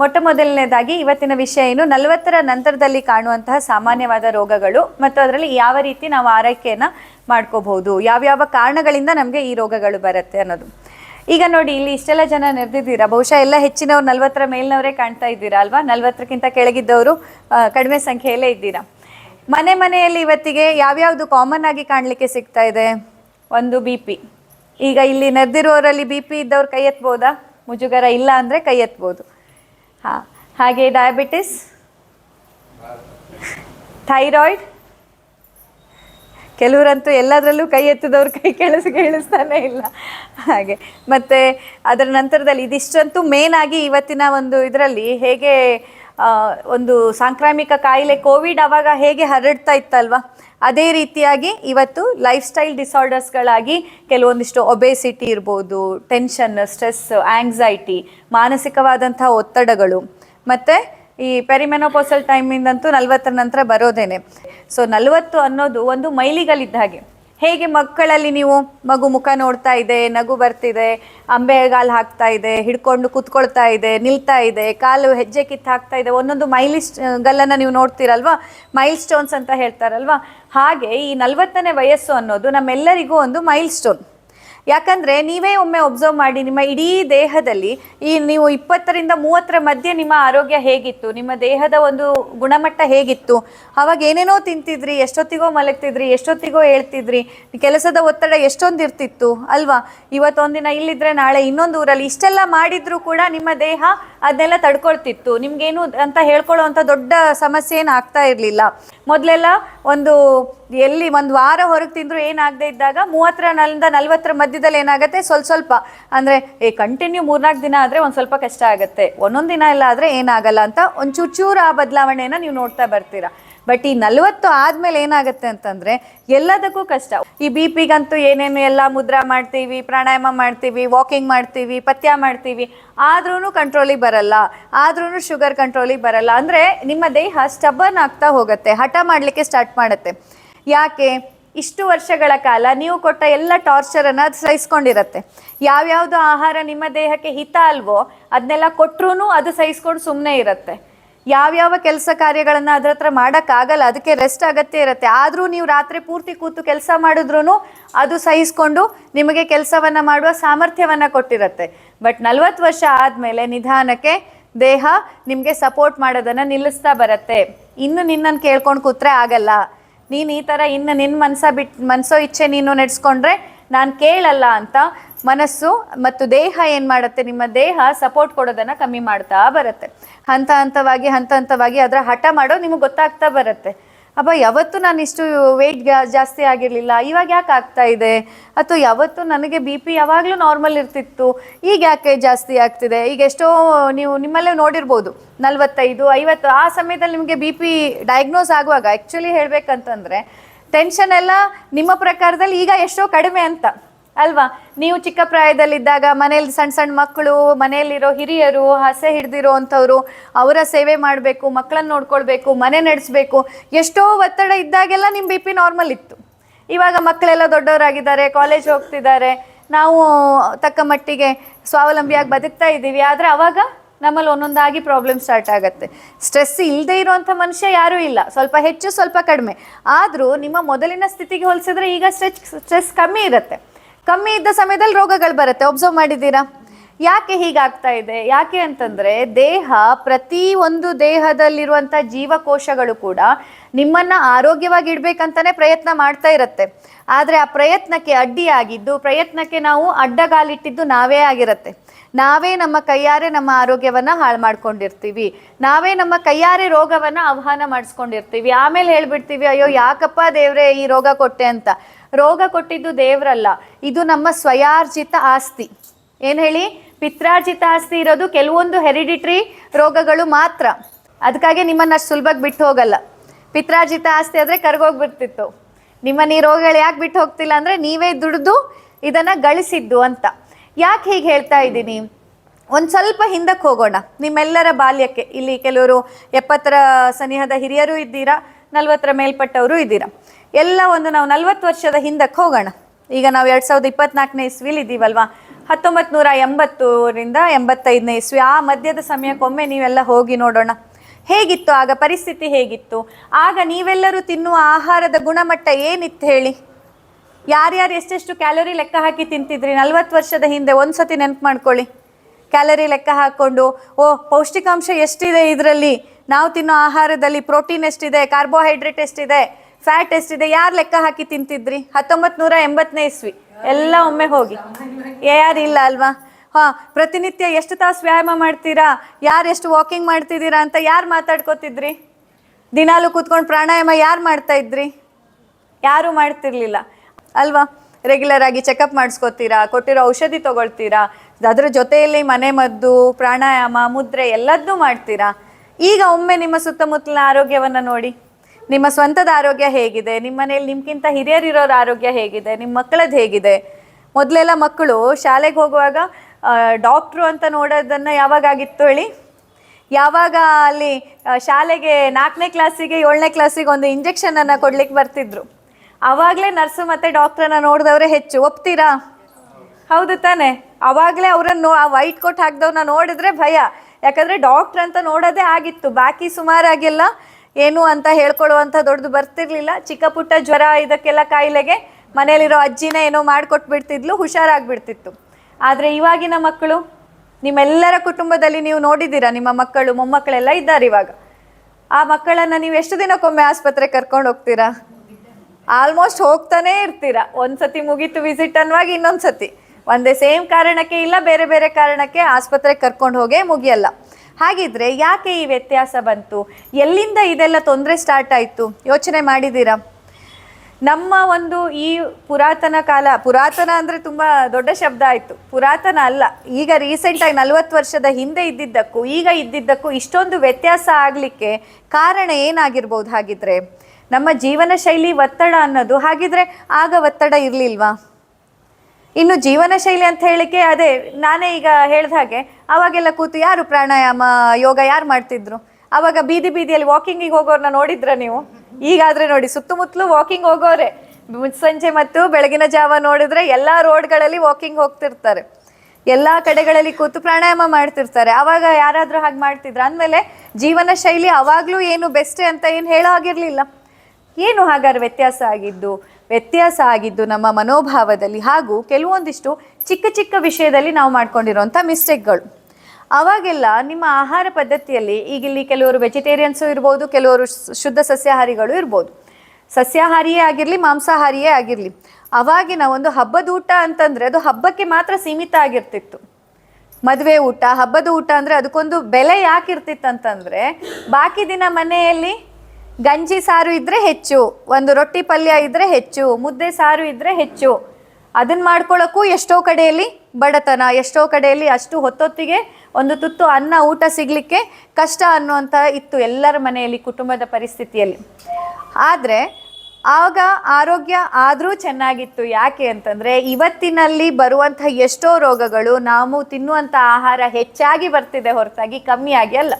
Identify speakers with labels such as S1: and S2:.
S1: ಮೊಟ್ಟ ಮೊದಲನೇದಾಗಿ ಇವತ್ತಿನ ವಿಷಯ ಏನು? ನಲವತ್ತರ ನಂತರದಲ್ಲಿ ಕಾಣುವಂತಹ ಸಾಮಾನ್ಯವಾದ ರೋಗಗಳು ಮತ್ತು ಅದರಲ್ಲಿ ಯಾವ ರೀತಿ ನಾವು ಆರೈಕೆಯನ್ನು ಮಾಡ್ಕೋಬಹುದು? ಯಾವ್ಯಾವ ಕಾರಣಗಳಿಂದ ನಮಗೆ ಈ ರೋಗಗಳು ಬರುತ್ತೆ ಅನ್ನೋದು. ಈಗ ನೋಡಿ, ಇಲ್ಲಿ ಇಷ್ಟೆಲ್ಲ ಜನ ನೆರೆದಿದ್ದೀರಾ? ಬಹುಶಃ ಎಲ್ಲ ಹೆಚ್ಚಿನವ್ರು ನಲ್ವತ್ತರ ಮೇಲ್ನವರೇ ಕಾಣ್ತಾ ಇದ್ದೀರಾ ಅಲ್ವಾ? ನಲ್ವತ್ತಕ್ಕಿಂತ ಕೆಳಗಿದ್ದವರು ಕಡಿಮೆ ಸಂಖ್ಯೆಯಲ್ಲೇ ಇದ್ದೀರಾ? ಮನೆ ಮನೆಯಲ್ಲಿ ಇವತ್ತಿಗೆ ಯಾವ್ಯಾವುದು ಕಾಮನ್ ಆಗಿ ಕಾಣಲಿಕ್ಕೆ ಸಿಗ್ತಾ ಇದೆ? ಒಂದು ಬಿ ಪಿ ಈಗ ಇಲ್ಲಿ ನೆರೆದಿರೋರಲ್ಲಿ ಬಿ ಪಿ ಇದ್ದವ್ರು ಕೈ ಎತ್ಬೋದಾ? ಮುಜುಗರ ಇಲ್ಲ ಅಂದರೆ ಕೈ ಎತ್ಬೋದು. ಹಾಂ. ಹಾಗೆ ಡಯಾಬಿಟಿಸ್ ಥೈರಾಯ್ಡ್ ಕೆಲವರಂತೂ ಎಲ್ಲದರಲ್ಲೂ ಕೈ ಎತ್ತದವ್ರು ಕೈ ಕೆಳಸ ಕೇಳಿಸ್ತಾನೆ ಇಲ್ಲ. ಹಾಗೆ. ಮತ್ತು ಅದರ ನಂತರದಲ್ಲಿ ಇದಿಷ್ಟಂತೂ ಮೇನ್ ಆಗಿ ಇವತ್ತಿನ ಒಂದು ಇದರಲ್ಲಿ ಹೇಗೆ ಒಂದು ಸಾಂಕ್ರಾಮಿಕ ಕಾಯಿಲೆ ಕೋವಿಡ್ ಆವಾಗ ಹೇಗೆ ಹರಡ್ತಾ ಇತ್ತಲ್ವಾ? ಅದೇ ರೀತಿಯಾಗಿ ಇವತ್ತು ಲೈಫ್ ಸ್ಟೈಲ್ ಡಿಸಾರ್ಡರ್ಸ್ಗಳಾಗಿ ಕೆಲವೊಂದಿಷ್ಟು ಒಬೇಸಿಟಿ ಇರ್ಬೋದು ಟೆನ್ಷನ್ ಸ್ಟ್ರೆಸ್ ಆಂಗ್ಸೈಟಿ ಮಾನಸಿಕವಾದಂತಹ ಒತ್ತಡಗಳು. ಮತ್ತು ಈ ಪೆರಿಮೆನೋಪೋಸಲ್ ಟೈಮಿಂದಂತೂ ನಲವತ್ತರ ನಂತರ ಬರೋದೇನೆ. ಸೊ ನಲವತ್ತು ಅನ್ನೋದು ಒಂದು ಮೈಲಿಗಲ್ಲಿದ್ದ ಹಾಗೆ. ಹೇಗೆ ಮಕ್ಕಳಲ್ಲಿ ನೀವು ಮಗು ಮುಖ ನೋಡ್ತಾ ಇದೆ, ನಗು ಬರ್ತಿದೆ ಅಂಬೆಗಾಲು ಹಾಕ್ತಾ ಇದೆ, ಹಿಡ್ಕೊಂಡು ಕುತ್ಕೊಳ್ತಾ ಇದೆ, ನಿಲ್ತಾ ಇದೆ, ಕಾಲು ಹೆಜ್ಜೆ ಕಿತ್ತು ಹಾಕ್ತಾ ಇದೆ, ಒಂದೊಂದು ಮೈಲ್ ಗಲ್ಲನ್ನು ನೀವು ನೋಡ್ತೀರಲ್ವಾ? ಮೈಲ್ ಸ್ಟೋನ್ಸ್ ಅಂತ ಹೇಳ್ತಾರಲ್ವಾ? ಹಾಗೆ ಈ ನಲವತ್ತನೇ ವಯಸ್ಸು ಅನ್ನೋದು ನಮ್ಮೆಲ್ಲರಿಗೂ ಒಂದು ಮೈಲ್ ಸ್ಟೋನ್ ಯಾಕಂದ್ರೆ ನೀವೇ ಒಮ್ಮೆ ಒಬ್ಸರ್ವ್ ಮಾಡಿ ನಿಮ್ಮ ಇಡೀ ದೇಹದಲ್ಲಿ ಈ ನೀವು ಇಪ್ಪತ್ತರಿಂದ ಮೂವತ್ತರ ಮಧ್ಯೆ ನಿಮ್ಮ ಆರೋಗ್ಯ ಹೇಗಿತ್ತು, ನಿಮ್ಮ ದೇಹದ ಒಂದು ಗುಣಮಟ್ಟ ಹೇಗಿತ್ತು, ಅವಾಗ ಏನೇನೋ ತಿಂತಿದ್ರಿ, ಎಷ್ಟೊತ್ತಿಗೋ ಮಲಗ್ತಿದ್ರಿ, ಎಷ್ಟೊತ್ತಿಗೋ ಹೇಳ್ತಿದ್ರಿ ಕೆಲಸದ ಒತ್ತಡ ಎಷ್ಟೊಂದು ಇರ್ತಿತ್ತು ಅಲ್ವಾ? ಇವತ್ತೊಂದಿನ ಇಲ್ಲಿದ್ರೆ ನಾಳೆ ಇನ್ನೊಂದು ಊರಲ್ಲಿ ಇಷ್ಟೆಲ್ಲ ಮಾಡಿದ್ರೂ ಕೂಡ ನಿಮ್ಮ ದೇಹ ಅದನ್ನೆಲ್ಲ ತಡ್ಕೊಳ್ತಿತ್ತು. ನಿಮ್ಗೇನು ಅಂತ ಹೇಳ್ಕೊಳ್ಳೋ ಅಂತ ದೊಡ್ಡ ಸಮಸ್ಯೆ ಏನು ಆಗ್ತಾ ಇರಲಿಲ್ಲ. ಮೊದಲೆಲ್ಲ ಒಂದು ಎಲ್ಲಿ ಒಂದು ವಾರ ಹೊರಗೆ ತಿಂದ್ರು ಏನಾಗದೆ ಇದ್ದಾಗ ಮೂವತ್ತರ ನಲ್ಲಿಂದ ನಲ್ವತ್ತರ ಮಧ್ಯದಲ್ಲಿ ಏನಾಗುತ್ತೆ? ಸ್ವಲ್ಪ ಸ್ವಲ್ಪ. ಅಂದರೆ, ಏ ಕಂಟಿನ್ಯೂ ಮೂರ್ನಾಲ್ಕು ದಿನ ಆದರೆ ಒಂದು ಸ್ವಲ್ಪ ಕಷ್ಟ ಆಗುತ್ತೆ. ಒಂದೊಂದು ದಿನ ಎಲ್ಲ ಆದರೆ ಏನಾಗಲ್ಲ ಅಂತ ಒಂದು ಚೂರು ಚೂರು ಆ ಬದಲಾವಣೆಯನ್ನು ನೀವು ನೋಡ್ತಾ ಬರ್ತೀರಾ. ಬಟ್ ಈ ನಲವತ್ತು ಆದಮೇಲೆ ಏನಾಗುತ್ತೆ ಅಂತಂದರೆ ಎಲ್ಲದಕ್ಕೂ ಕಷ್ಟ. ಈ ಬಿ ಪಿಗಂತೂ ಏನೇನು ಎಲ್ಲ ಮುದ್ರಾ ಮಾಡ್ತೀವಿ, ಪ್ರಾಣಾಯಾಮ ಮಾಡ್ತೀವಿ ವಾಕಿಂಗ್ ಮಾಡ್ತೀವಿ, ಪಥ್ಯ ಮಾಡ್ತೀವಿ ಆದ್ರೂ ಕಂಟ್ರೋಲಿಗೆ ಬರಲ್ಲ ಆದ್ರೂ ಶುಗರ್ ಕಂಟ್ರೋಲಿಗೆ ಬರಲ್ಲ. ಅಂದರೆ ನಿಮ್ಮ ದೇಹ ಸ್ಟಬನ್ ಆಗ್ತಾ ಹೋಗುತ್ತೆ, ಹಠ ಮಾಡಲಿಕ್ಕೆ ಸ್ಟಾರ್ಟ್ ಮಾಡುತ್ತೆ. ಯಾಕೆ? ಇಷ್ಟು ವರ್ಷಗಳ ಕಾಲ ನೀವು ಕೊಟ್ಟ ಎಲ್ಲ ಟಾರ್ಚರನ್ನು ಅದು ಸಹಿಸ್ಕೊಂಡಿರತ್ತೆ. ಯಾವ್ಯಾವುದು ಆಹಾರ ನಿಮ್ಮ ದೇಹಕ್ಕೆ ಹಿತ ಅಲ್ವೋ, ಅದನ್ನೆಲ್ಲ ಕೊಟ್ರೂ ಅದು ಸಹಿಸ್ಕೊಂಡು ಸುಮ್ಮನೆ ಇರುತ್ತೆ. ಯಾವ್ಯಾವ ಕೆಲಸ ಕಾರ್ಯಗಳನ್ನು ಅದ್ರ ಹತ್ರ ಮಾಡೋಕ್ಕಾಗಲ್ಲ, ಅದಕ್ಕೆ ರೆಸ್ಟ್ ಅಗತ್ಯ ಇರುತ್ತೆ. ಆದರೂ ನೀವು ರಾತ್ರಿ ಪೂರ್ತಿ ಕೂತು ಕೆಲಸ ಮಾಡಿದ್ರೂ ಅದು ಸಹಿಸ್ಕೊಂಡು ನಿಮಗೆ ಕೆಲಸವನ್ನು ಮಾಡುವ ಸಾಮರ್ಥ್ಯವನ್ನು ಕೊಟ್ಟಿರುತ್ತೆ. ಬಟ್ ನಲ್ವತ್ತು ವರ್ಷ ಆದಮೇಲೆ ನಿಧಾನಕ್ಕೆ ದೇಹ ನಿಮಗೆ ಸಪೋರ್ಟ್ ಮಾಡೋದನ್ನು ನಿಲ್ಲಿಸ್ತಾ ಬರುತ್ತೆ. ಇನ್ನು ನಿನ್ನನ್ನು ಕೇಳ್ಕೊಂಡು ಕೂತ್ರೆ ಆಗಲ್ಲ. ನೀನು ಈ ಥರ ಇನ್ನು ನಿನ್ನ ಮನಸ ಬಿಟ್ಟು ಮನಸೋ ಇಚ್ಛೆ ನೀನು ನಡೆಸ್ಕೊಂಡ್ರೆ ನಾನು ಕೇಳಲ್ಲ ಅಂತ ಮನಸ್ಸು ಮತ್ತು ದೇಹ ಏನು ಮಾಡುತ್ತೆ? ನಿಮ್ಮ ದೇಹ ಸಪೋರ್ಟ್ ಕೊಡೋದನ್ನು ಕಮ್ಮಿ ಮಾಡ್ತಾ ಬರುತ್ತೆ. ಹಂತ ಹಂತವಾಗಿ ಹಂತ ಹಂತವಾಗಿ ಅದರ ಹಠ ಮಾಡೋ ನಿಮಗೆ ಗೊತ್ತಾಗ್ತಾ ಬರುತ್ತೆ. ಅಬ್ಬ, ಯಾವತ್ತು ನಾನು ಇಷ್ಟು ವೆಯ್ಟ್ ಜಾಸ್ತಿ ಆಗಿರಲಿಲ್ಲ, ಇವಾಗ ಯಾಕೆ ಆಗ್ತಾ ಇದೆ? ಅಥವಾ ಯಾವತ್ತು ನನಗೆ ಬಿ ಪಿ ಯಾವಾಗಲೂ ನಾರ್ಮಲ್ ಇರ್ತಿತ್ತು, ಈಗ ಯಾಕೆ ಜಾಸ್ತಿ ಆಗ್ತಿದೆ? ಈಗ ಎಷ್ಟೋ ನೀವು ನಿಮ್ಮಲ್ಲೇ ನೋಡಿರ್ಬೋದು, ನಲ್ವತ್ತೈದು, ಐವತ್ತು, ಆ ಸಮಯದಲ್ಲಿ ನಿಮಗೆ ಬಿ ಪಿ ಡಯಾಗ್ನೋಸ್ ಆಗುವಾಗ ಆ್ಯಕ್ಚುಲಿ ಹೇಳಬೇಕಂತಂದರೆ ಟೆನ್ಷನ್ ಎಲ್ಲ ನಿಮ್ಮ ಪ್ರಕಾರದಲ್ಲಿ ಈಗ ಎಷ್ಟೋ ಕಡಿಮೆ ಅಂತ. ಅಲ್ವಾ? ನೀವು ಚಿಕ್ಕ ಪ್ರಾಯದಲ್ಲಿದ್ದಾಗ ಮನೇಲಿ ಸಣ್ಣ ಸಣ್ಣ ಮಕ್ಕಳು, ಮನೆಯಲ್ಲಿರೋ ಹಿರಿಯರು, ಹಸೆ ಹಿಡ್ದಿರೋ ಅಂಥವ್ರು ಅವರ ಸೇವೆ ಮಾಡಬೇಕು, ಮಕ್ಕಳನ್ನ ನೋಡ್ಕೊಳ್ಬೇಕು, ಮನೆ ನಡೆಸಬೇಕು, ಎಷ್ಟೋ ಒತ್ತಡ ಇದ್ದಾಗೆಲ್ಲ ನಿಮ್ಮ ಬಿ ಪಿ ನಾರ್ಮಲ್ ಇತ್ತು. ಇವಾಗ ಮಕ್ಕಳೆಲ್ಲ ದೊಡ್ಡವರಾಗಿದ್ದಾರೆ ಕಾಲೇಜ್ ಹೋಗ್ತಿದ್ದಾರೆ. ನಾವು ತಕ್ಕ ಮಟ್ಟಿಗೆ ಸ್ವಾವಲಂಬಿಯಾಗಿ ಬದುಕ್ತಾ ಇದ್ದೀವಿ. ಆದರೆ ಅವಾಗ ನಮ್ಮಲ್ಲಿ ಒಂದೊಂದಾಗಿ ಪ್ರಾಬ್ಲಮ್ ಸ್ಟಾರ್ಟ್ ಆಗುತ್ತೆ. ಸ್ಟ್ರೆಸ್ ಇಲ್ಲದೆ ಇರುವಂಥ ಮನುಷ್ಯ ಯಾರೂ ಇಲ್ಲ. ಸ್ವಲ್ಪ ಹೆಚ್ಚು, ಸ್ವಲ್ಪ ಕಡಿಮೆ. ಆದರೂ ನಿಮ್ಮ ಮೊದಲಿನ ಸ್ಥಿತಿಗೆ ಹೋಲಿಸಿದ್ರೆ ಈಗ ಸ್ಟ್ರೆಚ್ ಸ್ಟ್ರೆಸ್ ಕಮ್ಮಿ ಇರುತ್ತೆ. ಕಮ್ಮಿ ಇದ್ದ ಸಮಯದಲ್ಲಿ ರೋಗಗಳು ಬರುತ್ತೆ. ಒಬ್ಸರ್ವ್ ಮಾಡಿದ್ದೀರಾ? ಯಾಕೆ ಹೀಗಾಗ್ತಾ ಇದೆ? ಯಾಕೆ ಅಂತಂದ್ರೆ ದೇಹ ಪ್ರತಿ ಒಂದು ದೇಹದಲ್ಲಿರುವಂಥ ಜೀವಕೋಶಗಳು ಕೂಡ ನಿಮ್ಮನ್ನ ಆರೋಗ್ಯವಾಗಿ ಇಡ್ಬೇಕಂತಾನೆ ಪ್ರಯತ್ನ ಮಾಡ್ತಾ ಇರುತ್ತೆ. ಆದರೆ ಆ ಪ್ರಯತ್ನಕ್ಕೆ ಅಡ್ಡಿಯಾಗಿದ್ದು, ಪ್ರಯತ್ನಕ್ಕೆ ನಾವು ಅಡ್ಡಗಾಲಿಟ್ಟಿದ್ದು ನಾವೇ ಆಗಿರುತ್ತೆ. ನಾವೇ ನಮ್ಮ ಕೈಯಾರೆ ನಮ್ಮ ಆರೋಗ್ಯವನ್ನ ಹಾಳು ಮಾಡ್ಕೊಂಡಿರ್ತೀವಿ. ನಾವೇ ನಮ್ಮ ಕೈಯಾರೆ ರೋಗವನ್ನ ಆಹ್ವಾನ ಮಾಡಿಸ್ಕೊಂಡಿರ್ತೀವಿ. ಆಮೇಲೆ ಹೇಳ್ಬಿಡ್ತೀವಿ, ಅಯ್ಯೋ, ಯಾಕಪ್ಪ ದೇವ್ರೆ ಈ ರೋಗ ಕೊಟ್ಟೆ ಅಂತ. ರೋಗ ಕೊಟ್ಟಿದ್ದು ದೇವರಲ್ಲ. ಇದು ನಮ್ಮ ಸ್ವಯಾರ್ಜಿತ ಆಸ್ತಿ. ಏನು ಹೇಳಿ? ಪಿತ್ರಾರ್ಜಿತ ಆಸ್ತಿ ಇರೋದು ಕೆಲವೊಂದು ಹೆರಿಡಿಟ್ರಿ ರೋಗಗಳು ಮಾತ್ರ. ಅದಕ್ಕಾಗಿ ನಿಮ್ಮನ್ನು ಅಷ್ಟು ಸುಲಭಕ್ಕೆ ಬಿಟ್ಟು ಹೋಗಲ್ಲ. ಪಿತ್ರಾರ್ಜಿತ ಆಸ್ತಿ ಆದರೆ ಕರ್ಗೋಗ್ಬಿಡ್ತಿತ್ತು. ನಿಮ್ಮನ್ನ ಈ ರೋಗಗಳು ಯಾಕೆ ಬಿಟ್ಟು ಹೋಗ್ತಿಲ್ಲ ಅಂದರೆ ನೀವೇ ದುಡಿದು ಇದನ್ನು ಗಳಿಸಿದ್ದು ಅಂತ. ಯಾಕೆ ಹೀಗೆ ಹೇಳ್ತಾ ಇದ್ದೀನಿ? ಒಂದು ಸ್ವಲ್ಪ ಹಿಂದಕ್ಕೆ ಹೋಗೋಣ. ನಿಮ್ಮೆಲ್ಲರ ಬಾಲ್ಯಕ್ಕೆ. ಇಲ್ಲಿ ಕೆಲವರು ಎಪ್ಪತ್ತರ ಸನಿಹದ ಹಿರಿಯರು ಇದ್ದೀರಾ? ನಲ್ವತ್ತರ ಮೇಲ್ಪಟ್ಟವರು ಇದ್ದೀರಾ? ಎಲ್ಲ ಒಂದು ನಾವು ನಲ್ವತ್ತು ವರ್ಷದ ಹಿಂದಕ್ಕೆ ಹೋಗೋಣ. ಈಗ ನಾವು ಎರಡು ಸಾವಿರದ ಇಪ್ಪತ್ನಾಲ್ಕನೇ ಇಸ್ವಿಲಿ ಇದ್ದೀವಲ್ವಾ? ಹತ್ತೊಂಬತ್ತು ನೂರ ಎಂಬತ್ತೂರಿಂದ ಎಂಬತ್ತೈದನೇ ಇಸ್ವಿ. ಆ ಮಧ್ಯದ ಸಮಯಕ್ಕೊಮ್ಮೆ ನೀವೆಲ್ಲ ಹೋಗಿ ನೋಡೋಣ. ಹೇಗಿತ್ತು ಆಗ? ಪರಿಸ್ಥಿತಿ ಹೇಗಿತ್ತು? ಆಗ ನೀವೆಲ್ಲರೂ ತಿನ್ನುವ ಆಹಾರದ ಗುಣಮಟ್ಟ ಏನಿತ್ತು ಹೇಳಿ? ಯಾರ್ಯಾರು ಎಷ್ಟೆಷ್ಟು ಕ್ಯಾಲೋರಿ ಲೆಕ್ಕ ಹಾಕಿ ತಿಂತಿದ್ರಿ? ನಲ್ವತ್ತು ವರ್ಷದ ಹಿಂದೆ ಒಂದ್ಸತಿ ನೆನಪು ಮಾಡ್ಕೊಳ್ಳಿ. ಕ್ಯಾಲರಿ ಲೆಕ್ಕ ಹಾಕ್ಕೊಂಡು, ಓ, ಪೌಷ್ಟಿಕಾಂಶ ಎಷ್ಟಿದೆ ಇದರಲ್ಲಿ? ನಾವು ತಿನ್ನೋ ಆಹಾರದಲ್ಲಿ ಪ್ರೋಟೀನ್ ಎಷ್ಟಿದೆ ಕಾರ್ಬೋಹೈಡ್ರೇಟ್ ಎಷ್ಟಿದೆ ಫ್ಯಾಟ್ ಎಷ್ಟಿದೆ, ಯಾರು ಲೆಕ್ಕ ಹಾಕಿ ತಿಂತಿದ್ರಿ? ಹತ್ತೊಂಬತ್ತು ನೂರ ಎಂಬತ್ತನೇ ಇಸ್ವಿ. ಎಲ್ಲ ಒಮ್ಮೆ ಹೋಗಿ. ಯಾರು ಇಲ್ಲ ಅಲ್ವಾ? ಹಾ, ಪ್ರತಿನಿತ್ಯ ಎಷ್ಟು ತಾಸು ವ್ಯಾಯಾಮ ಮಾಡ್ತೀರಾ? ಯಾರು ಎಷ್ಟು ವಾಕಿಂಗ್ ಮಾಡ್ತಿದ್ದೀರಾ ಅಂತ ಯಾರು ಮಾತಾಡ್ಕೋತಿದ್ರಿ? ದಿನಾಲು ಕೂತ್ಕೊಂಡು ಪ್ರಾಣಾಯಾಮ ಯಾರು ಮಾಡ್ತಾ ಇದ್ರಿ? ಯಾರೂ ಮಾಡ್ತಿರ್ಲಿಲ್ಲ. ಅಲ್ವಾ? ರೆಗ್ಯುಲರ್ ಆಗಿ ಚೆಕಪ್ ಮಾಡಿಸ್ಕೋತೀರಾ, ಕೊಟ್ಟಿರೋ ಔಷಧಿ ತಗೊಳ್ತೀರಾ ಅದರ ಜೊತೆಯಲ್ಲಿ ಮನೆ ಮದ್ದು, ಪ್ರಾಣಾಯಾಮ, ಮುದ್ರೆ ಎಲ್ಲದನ್ನೂ ಮಾಡ್ತೀರಾ? ಈಗ ಒಮ್ಮೆ ನಿಮ್ಮ ಸುತ್ತಮುತ್ತಲಿನ ಆರೋಗ್ಯವನ್ನು ನೋಡಿ. ನಿಮ್ಮ ಸ್ವಂತದ ಆರೋಗ್ಯ ಹೇಗಿದೆ? ನಿಮ್ಮ ಮನೇಲಿ ನಿಮ್ಗಿಂತ ಹಿರಿಯರಿರೋರ ಆರೋಗ್ಯ ಹೇಗಿದೆ? ನಿಮ್ಮ ಮಕ್ಕಳದ್ದು ಹೇಗಿದೆ? ಮೊದಲೆಲ್ಲ ಮಕ್ಕಳು ಶಾಲೆಗೆ ಹೋಗುವಾಗ ಡಾಕ್ಟ್ರು ಅಂತ ನೋಡೋದನ್ನು ಯಾವಾಗಾಗಿತ್ತು ಹೇಳಿ? ಯಾವಾಗ ಅಲ್ಲಿ ಶಾಲೆಗೆ ನಾಲ್ಕನೇ ಕ್ಲಾಸಿಗೆ ಏಳನೇ ಕ್ಲಾಸಿಗೆ ಒಂದು ಇಂಜೆಕ್ಷನನ್ನು ಕೊಡ್ಲಿಕ್ಕೆ ಬರ್ತಿದ್ರು. ಆವಾಗಲೇ ನರ್ಸು ಮತ್ತು ಡಾಕ್ಟ್ರನ್ನ ನೋಡಿದವರೇ ಹೆಚ್ಚು. ಒಪ್ತೀರಾ? ಹೌದು ತಾನೆ. ಅವಾಗಲೇ ಅವರನ್ನು ಆ ವೈಟ್ ಕೋಟ್ ಹಾಕ್ದವ್ರನ್ನ ನೋಡಿದ್ರೆ ಭಯ. ಯಾಕಂದ್ರೆ ಡಾಕ್ಟರ್ ಅಂತ ನೋಡೋದೇ ಆಗಿತ್ತು. ಬಾಕಿ ಸುಮಾರಾಗೆಲ್ಲ ಏನು ಅಂತ ಹೇಳ್ಕೊಳ್ಳುವಂಥ ದೊಡ್ಡದು ಬರ್ತಿರ್ಲಿಲ್ಲ. ಚಿಕ್ಕ ಪುಟ್ಟ ಜ್ವರ ಇದಕ್ಕೆಲ್ಲ ಕಾಯಿಲೆಗೆ ಮನೇಲಿರೋ ಅಜ್ಜಿನ ಏನೋ ಮಾಡಿಕೊಟ್ಬಿಡ್ತಿದ್ಲು, ಹುಷಾರಾಗ್ಬಿಡ್ತಿತ್ತು. ಆದರೆ ಇವಾಗಿನ ಮಕ್ಕಳು, ನಿಮ್ಮೆಲ್ಲರ ಕುಟುಂಬದಲ್ಲಿ ನೀವು ನೋಡಿದ್ದೀರಾ, ನಿಮ್ಮ ಮಕ್ಕಳು, ಮೊಮ್ಮಕ್ಕಳೆಲ್ಲ ಇದ್ದಾರೆ ಇವಾಗ. ಆ ಮಕ್ಕಳನ್ನ ನೀವು ಎಷ್ಟು ದಿನಕ್ಕೊಮ್ಮೆ ಆಸ್ಪತ್ರೆ ಕರ್ಕೊಂಡು ಹೋಗ್ತೀರಾ? ಆಲ್ಮೋಸ್ಟ್ ಹೋಗ್ತಾನೇ ಇರ್ತೀರಾ. ಒಂದ್ಸತಿ ಮುಗೀತು ವಿಸಿಟ್ ಅನ್ನುವಾಗ ಇನ್ನೊಂದು ಸತಿ ಒಂದೇ ಸೇಮ್ ಕಾರಣಕ್ಕೆ ಇಲ್ಲ, ಬೇರೆ ಬೇರೆ ಕಾರಣಕ್ಕೆ ಆಸ್ಪತ್ರೆಗೆ ಕರ್ಕೊಂಡು ಹೋಗೇ ಮುಗಿಯಲ್ಲ. ಹಾಗಿದ್ರೆ ಯಾಕೆ ಈ ವ್ಯತ್ಯಾಸ ಬಂತು? ಎಲ್ಲಿಂದ ಇದೆಲ್ಲ ತೊಂದರೆ ಸ್ಟಾರ್ಟ್ ಆಯಿತು? ಯೋಚನೆ ಮಾಡಿದ್ದೀರಾ? ನಮ್ಮ ಒಂದು ಈ ಪುರಾತನ ಕಾಲ, ಪುರಾತನ ಅಂದರೆ ತುಂಬ ದೊಡ್ಡ ಶಬ್ದ ಆಯಿತು. ಪುರಾತನ ಅಲ್ಲ, ಈಗ ರೀಸೆಂಟಾಗಿ ನಲವತ್ತು ವರ್ಷದ ಹಿಂದೆ ಇದ್ದಿದ್ದಕ್ಕೂ, ಈಗ ಇದ್ದಿದ್ದಕ್ಕೂ ಇಷ್ಟೊಂದು ವ್ಯತ್ಯಾಸ ಆಗಲಿಕ್ಕೆ ಕಾರಣ ಏನಾಗಿರ್ಬೋದು ಹಾಗಿದ್ರೆ? ನಮ್ಮ ಜೀವನ ಶೈಲಿ ಒತ್ತಡ ಅನ್ನೋದು, ಹಾಗಿದ್ರೆ ಆಗ ಒತ್ತಡ ಇರಲಿಲ್ವಾ? ಇನ್ನು ಜೀವನ ಶೈಲಿ ಅಂತ ಹೇಳಿಕೆ ಅದೇ, ನಾನೇ ಈಗ ಹೇಳ್ದ ಹಾಗೆ, ಅವಾಗೆಲ್ಲ ಕೂತು ಯಾರು ಪ್ರಾಣಾಯಾಮ, ಯೋಗ ಯಾರು ಮಾಡ್ತಿದ್ರು? ಅವಾಗ ಬೀದಿ ಬೀದಿಯಲ್ಲಿ ವಾಕಿಂಗಿಗೆ ಹೋಗೋರ್ನ ನೋಡಿದ್ರ ನೀವು? ಈಗಾದ್ರೆ ನೋಡಿ, ಸುತ್ತಮುತ್ತಲು ವಾಕಿಂಗ್ ಹೋಗೋರೆ. ಸಂಜೆ ಮತ್ತು ಬೆಳಗಿನ ಜಾವ ನೋಡಿದ್ರೆ ಎಲ್ಲಾ ರೋಡ್ಗಳಲ್ಲಿ ವಾಕಿಂಗ್ ಹೋಗ್ತಿರ್ತಾರೆ. ಎಲ್ಲಾ ಕಡೆಗಳಲ್ಲಿ ಕೂತು ಪ್ರಾಣಾಯಾಮ ಮಾಡ್ತಿರ್ತಾರೆ. ಅವಾಗ ಯಾರಾದ್ರೂ ಹಾಗೆ ಮಾಡ್ತಿದ್ರು ಅಂದಮೇಲೆ ಜೀವನ ಶೈಲಿ ಅವಾಗ್ಲೂ ಏನು ಬೆಸ್ಟ್ ಅಂತ ಏನು ಹೇಳೋ ಆಗಿರ್ಲಿಲ್ಲ ಏನು ಹಾಗಾದ್ರೆ ವ್ಯತ್ಯಾಸ ಆಗಿದ್ದು? ವ್ಯತ್ಯಾಸ ಆಗಿದ್ದು ನಮ್ಮ ಮನೋಭಾವದಲ್ಲಿ ಹಾಗೂ ಕೆಲವೊಂದಿಷ್ಟು ಚಿಕ್ಕ ಚಿಕ್ಕ ವಿಷಯದಲ್ಲಿ ನಾವು ಮಾಡ್ಕೊಂಡಿರುವಂಥ ಮಿಸ್ಟೇಕ್ಗಳು. ಅವಾಗೆಲ್ಲ ನಿಮ್ಮ ಆಹಾರ ಪದ್ಧತಿಯಲ್ಲಿ ಈಗ ಇಲ್ಲಿ ಕೆಲವರು ವೆಜಿಟೇರಿಯನ್ಸು ಇರ್ಬೋದು, ಕೆಲವರು ಶುದ್ಧ ಸಸ್ಯಾಹಾರಿಗಳು ಇರ್ಬೋದು. ಸಸ್ಯಾಹಾರಿಯೇ ಆಗಿರಲಿ, ಮಾಂಸಾಹಾರಿಯೇ ಆಗಿರಲಿ, ಅವಾಗಿನ ಒಂದು ಹಬ್ಬದ ಊಟ ಅಂತಂದರೆ ಅದು ಹಬ್ಬಕ್ಕೆ ಮಾತ್ರ ಸೀಮಿತ ಆಗಿರ್ತಿತ್ತು. ಮದುವೆ ಊಟ, ಹಬ್ಬದ ಊಟ ಅಂದರೆ ಅದಕ್ಕೊಂದು ಬೆಲೆ ಯಾಕೆ ಇರ್ತಿತ್ತಂತಂದರೆ ಬಾಕಿ ದಿನ ಮನೆಯಲ್ಲಿ ಗಂಜಿ ಸಾರು ಇದ್ದರೆ ಹೆಚ್ಚು, ಒಂದು ರೊಟ್ಟಿ ಪಲ್ಯ ಇದ್ದರೆ ಹೆಚ್ಚು, ಮುದ್ದೆ ಸಾರು ಇದ್ದರೆ ಹೆಚ್ಚು. ಅದನ್ನ ಮಾಡ್ಕೊಳ್ಳೋಕ್ಕೂ ಎಷ್ಟೋ ಕಡೆಯಲ್ಲಿ ಬಡತನ, ಎಷ್ಟೋ ಕಡೆಯಲ್ಲಿ ಅಷ್ಟು ಹೊತ್ತೊತ್ತಿಗೆ ಒಂದು ತುತ್ತು ಅನ್ನ, ಊಟ ಸಿಗಲಿಕ್ಕೆ ಕಷ್ಟ ಅನ್ನುವಂಥ ಇತ್ತು ಎಲ್ಲರ ಮನೆಯಲ್ಲಿ ಕುಟುಂಬದ ಪರಿಸ್ಥಿತಿಯಲ್ಲಿ. ಆದರೆ, ಆಗ ಆರೋಗ್ಯ ಆದರೂ ಚೆನ್ನಾಗಿತ್ತು. ಯಾಕೆ ಅಂತಂದರೆ, ಇವತ್ತಿನಲ್ಲಿ ಬರುವಂಥ ಎಷ್ಟೋ ರೋಗಗಳು ನಾವು ತಿನ್ನುವಂಥ ಆಹಾರ ಹೆಚ್ಚಾಗಿ ಬರ್ತಿದೆ ಹೊರತಾಗಿ, ಕಮ್ಮಿಯಾಗಿ ಅಲ್ಲ.